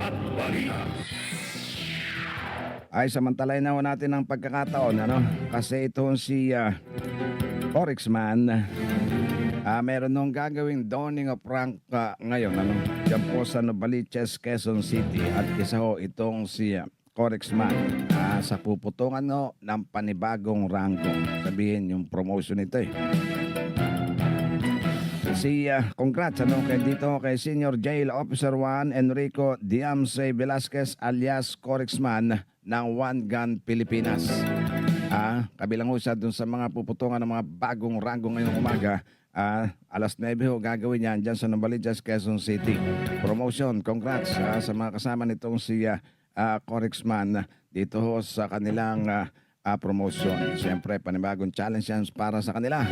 at balita. Ay, samantalay na natin ang pagkakataon, ano? Kasi itong si uh, Forexman, ah meron nung gagawing dawning of rank ah, ngayon, ano? Diyan po sa Novaliches, Quezon City. At isa ho itong si uh, Corexman ah, sa puputungan no, ng panibagong rango. Sabihin yung promotion nito eh. Si ah, congrats ano kay dito kay Senior Jail Officer 1 Enrico Diamse Velasquez alias Corexman ng One Gun Pilipinas. Ah, kabilang siya dun sa mga puputungan ng mga bagong rango ngayong umaga. Ah, alas 9 ho gagawin yan dyan sa Novaliches, Quezon City. Promotion, congrats ah, sa mga kasama nitong si ah, Corexman dito ho sa kanilang ah, ah, promotion. Siyempre, panibagong challenge yan para sa kanila.